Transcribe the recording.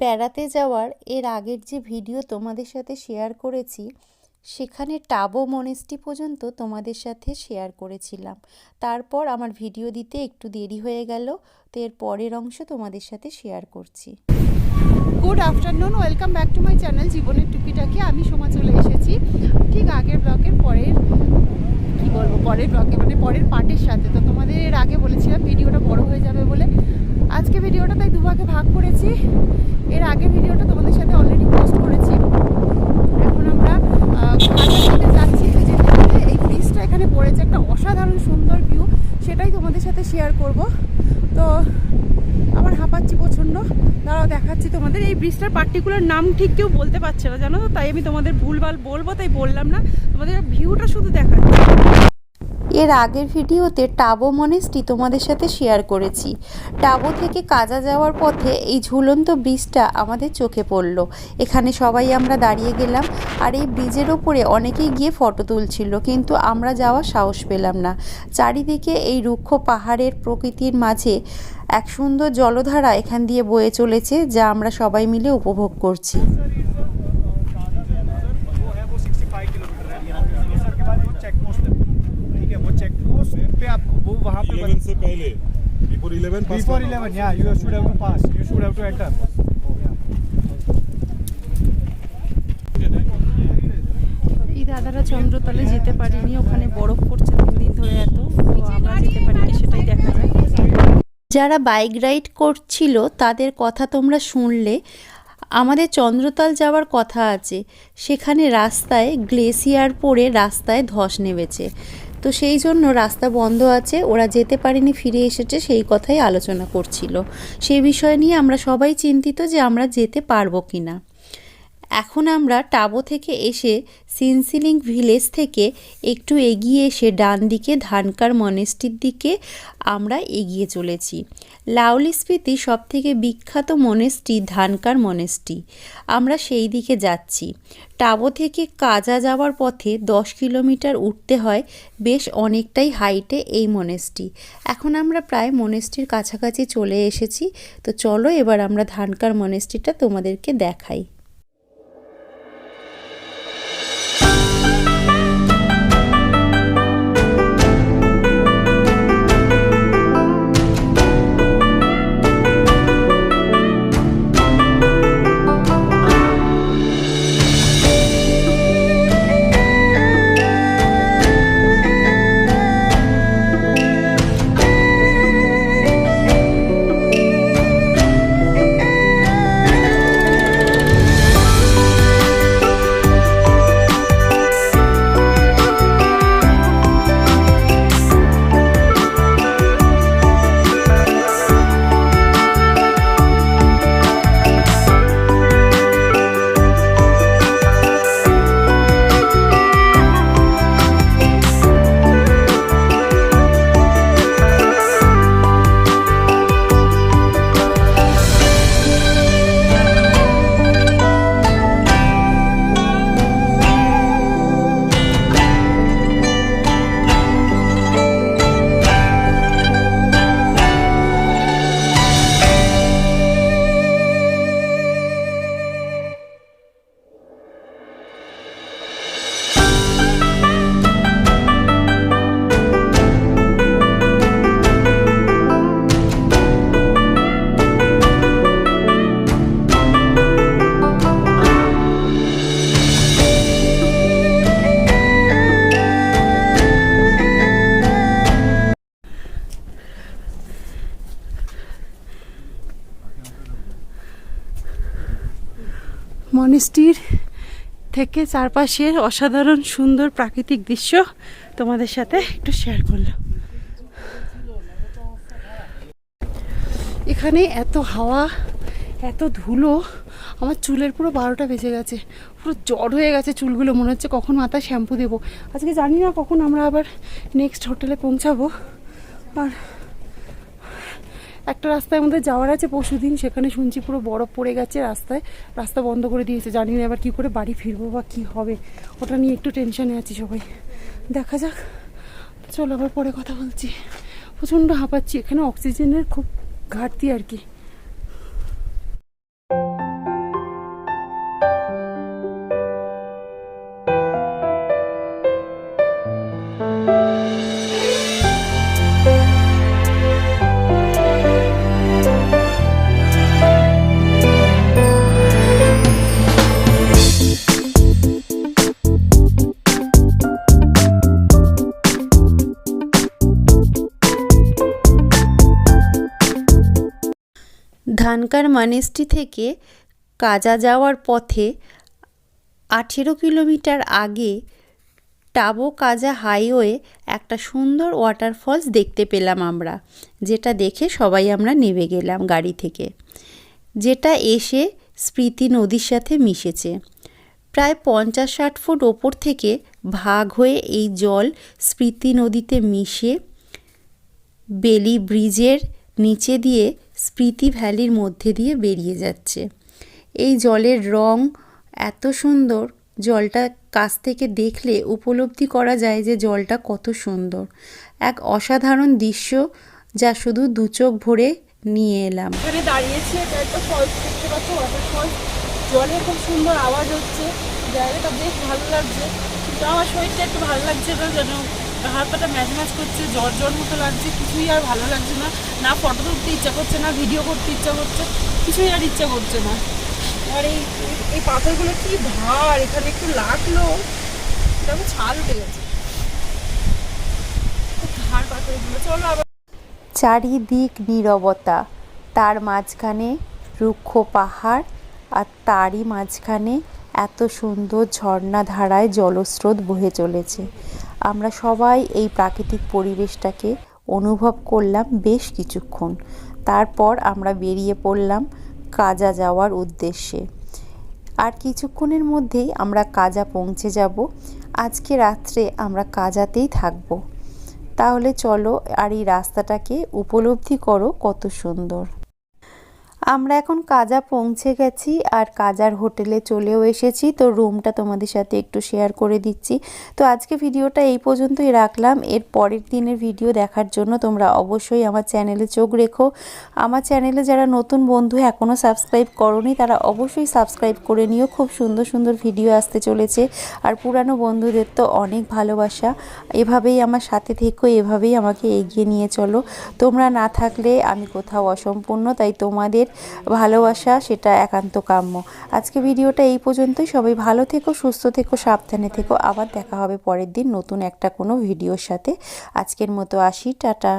বেড়াতে যাওয়ার এর আগের যে ভিডিও তোমাদের সাথে শেয়ার করেছি, সেখানে টাবো মনেস্টি পর্যন্ত তোমাদের সাথে শেয়ার করেছিলাম। তারপর আমার ভিডিও দিতে একটু দেরি হয়ে গেল, তো এর পরের অংশ তোমাদের সাথে শেয়ার করছি। Good afternoon welcome back to my channel জীবনের টুকিটাকি। আমি সোমা চলে এসেছি। ঠিক আগের ব্লকের পরের, কি বলব, পরের ব্লকে মানে পরের পার্টের সাথে। তো তোমাদের এর আগে বলেছিলাম, ভিডিওটা বড় হয়ে যাবে বলে। আজকে ভিডিওটা তাই দুভাগে ভাগ করেছি। এর আগে ভিডিওটা তোমাদের সাথে অলরেডি পোস্ট করেছি। এখন আমরা খাগড়াছড়িতে যাচ্ছি যেতে এই ব্রিজটা এখানে পড়েছে, একটা অসাধারণ সুন্দর ভিউ সেটাই তোমাদের সাথে শেয়ার করব। তো আমার হাঁপাচ্ছি প্রচণ্ড। দাঁড়াও, দেখাচ্ছি তোমাদের। এই ব্রিজটার পার্টিকুলার নাম ঠিক কেউ বলতে পারছে না, জানো তো? তাই আমি তোমাদের ভুলভাল বলব, তাই বললাম না। তোমাদের ভিউটা শুধু দেখাচ্ছি। এর আগের ভিডিওতে টাবো মনেস্ট্রি তোমাদের সাথে শেয়ার করেছি। টাবো থেকে কাজা যাওয়ার পথে এই ঝুলন্ত ব্রিজটা আমাদের চোখে পড়ল। এখানে সবাই আমরা দাঁড়িয়ে গেলাম আর এই ব্রিজের ওপরে অনেকেই গিয়ে ফটো তুলছিল, কিন্তু আমরা যাওয়ার সাহস পেলাম না। চারিদিকে এই রুক্ষ পাহাড়ের প্রকৃতির মাঝে এক সুন্দর জলধারা এখান দিয়ে বয়ে চলেছে, যা আমরা সবাই মিলে উপভোগ করছি। पे आपको वो वहाँ पे 11 से पहले बिफोर 11 पास बिफोर करना। 11 yeah you should have to pass you should have to enter এই দাদারা চন্দ্রতলে যেতে পারিনি ওখানে বরফ পড়ছে তিন দিন ধরে এত তো আমরা যেতে পারিনি সেটাই দেখা যায় যারা বাইক রাইড করছিল তাদের কথা তোমরা শুনলে আমাদের চন্দ্রতাল যাওয়ার কথা আছে সেখানে রাস্তায় গ্লেসিয়ার পড়ে রাস্তায় ধস নেমেছে তো সেই জন্য রাস্তা বন্ধ আছে, ওরা যেতে পারেনি, ফিরে এসেছে, সেই কথাই আলোচনা করছিল। সেই বিষয় নিয়ে আমরা সবাই চিন্তিত যে আমরা যেতে পারব কি না এখন আমরা টাবো থেকে এসে সিনসিলিং ভিলেজ থেকে একটু এগিয়ে এসে ডান দিকে ধানকার মনেস্ট্রির দিকে আমরা এগিয়ে চলেছি। লাউলি স্পিতি সব থেকে বিখ্যাত মনেস্ট্রি ধানকার মনেস্ট্রি আমরা সেই দিকে যাচ্ছি। টাবো থেকে কাজা যাওয়ার পথে দশ কিলোমিটার উঠতে হয়, বেশ অনেকটাই হাইটে এই মনেস্ট্রি এখন আমরা প্রায় মনেস্ট্রির কাছাকাছি চলে এসেছি, তো চলো এবার আমরা ধানকার মনেস্ট্রিটা তোমাদেরকে দেখাই। মনেস্ট্রির থেকে চারপাশের অসাধারণ, সুন্দর প্রাকৃতিক দৃশ্য তোমাদের সাথে একটু শেয়ার করলাম এখানে এত হাওয়া, এত ধুলো, আমার চুলের পুরো বারোটা বেজে গেছে, পুরো জ্বর হয়ে গেছে চুলগুলো, মনে হচ্ছে কখন মাথায় শ্যাম্পু দেবো। আজকে জানি না কখন আমরা আবার নেক্সট হোটেলে পৌঁছাবো, আর একটা রাস্তায় আমাদের যাওয়ার আছে পরশু দিন সেখানে শুনছি পুরো বরফ পড়ে গেছে রাস্তায়। রাস্তা বন্ধ করে দিয়েছে, জানি না এবার কী করে বাড়ি ফিরবো বা কী হবে। ওটা নিয়ে একটু টেনশানে আছি সবাই। দেখা যাক। চলো আবার পরে কথা বলছি। প্রচণ্ড হাঁপাচ্ছি, এখানে অক্সিজেনের খুব ঘাটতি আর কি। ধানকার মানেস্টি থেকে কাজা যাওয়ার পথে আঠেরো কিলোমিটার আগে টাবো কাজা হাইওয়ে একটা সুন্দর ওয়াটারফলস দেখতে পেলাম আমরা, যেটা দেখে সবাই আমরা নেমে গেলাম গাড়ি থেকে। যেটা এসে স্মৃতি নদীর সাথে মিশেছে। প্রায় পঞ্চাশ ষাট ফুট ওপর থেকে ভাগ হয়ে এই জল স্মৃতি নদীতে মিশে বেলি ব্রিজের নিচে দিয়ে স্মৃতি ভ্যালির মধ্যে দিয়ে বেরিয়ে যাচ্ছে। এই জলের রং এত সুন্দর, জলটা কাছ থেকে দেখলে উপলব্ধি করা যায় যে জলটা কত সুন্দর। এক অসাধারণ দৃশ্য যা শুধু দু চোখ ভরে নিয়ে এলাম। এখানে দাঁড়িয়েছি, এটা একটা ফলস, দেখতে পাচ্ছ? Water falls. জলে খুব সুন্দর আওয়াজ হচ্ছে। জায়গাটা বেশ ভালো লাগছে। কিন্তু আমার শরীরটা একটু ভালো লাগছে না, যেন হাত পাটা ম্যাচ ম্যাচ করছে, জ্বর জ্বর মতো লাগছে, কিছুই আর ভালো লাগছে না। না ফটো তুলতে ইচ্ছা করছে না ভিডিও করতে ইচ্ছা করছে, কিছুই আর ইচ্ছা করছে না। আর এই, এই- পাথরগুলো কি ভার, এখানে একটু লাগল। দেখো ছাল উঠে গেছে। ভার পাথরগুলো। চলো আবার। চারিদিক নীরবতা, তার মাঝখানে রুক্ষ পাহাড় আর তারই মাঝখানে এত সুন্দর ঝর্ণা ধারায় জলস্রোত বহে চলেছে। আমরা সবাই এই প্রাকৃতিক পরিবেশটাকে অনুভব করলাম বেশ কিছুক্ষণ। তারপর আমরা বেরিয়ে পড়লাম কাজা যাওয়ার উদ্দেশ্যে। আর কিছুক্ষণের মধ্যেই আমরা কাজা পৌঁছে যাব। আজকে রাত্রে আমরা কাজাতেই থাকব। তাহলে চলো আর এই রাস্তাটাকে উপলব্ধি করো কত সুন্দর। আমরা এখন কাজা পৌঁছে গেছি আর কাজার হোটেলে চলেও এসেছি। তো রুমটা তোমাদের সাথে একটু শেয়ার করে দিচ্ছি। তো আজকে ভিডিওটা এই পর্যন্তই রাখলাম। এর পরের দিনের ভিডিও দেখার জন্য তোমরা অবশ্যই আমার চ্যানেলে চোখ রেখো। আমার চ্যানেলে যারা নতুন বন্ধু এখনও সাবস্ক্রাইব করনি, তারা অবশ্যই সাবস্ক্রাইব করে নিও। খুব সুন্দর সুন্দর ভিডিও আসতে চলেছে। আর পুরানো বন্ধুদের তো অনেক ভালোবাসা। এভাবেই আমার সাথে থেকো, এভাবেই আমাকে এগিয়ে নিয়ে চলো। তোমরা না থাকলে আমি কোথাও অসম্পূর্ণ, তাই তোমাদের ভালোবাসা, সেটা একান্ত কাম্য। আজকে ভিডিওটা এই পর্যন্তই। সবাই ভালো থেকো, সুস্থ থেকো, সাবধানে থেকো। আবার দেখা হবে পরের দিন নতুন একটা কোনো ভিডিওর সাথে। আজকের মতো আসি, টাটা।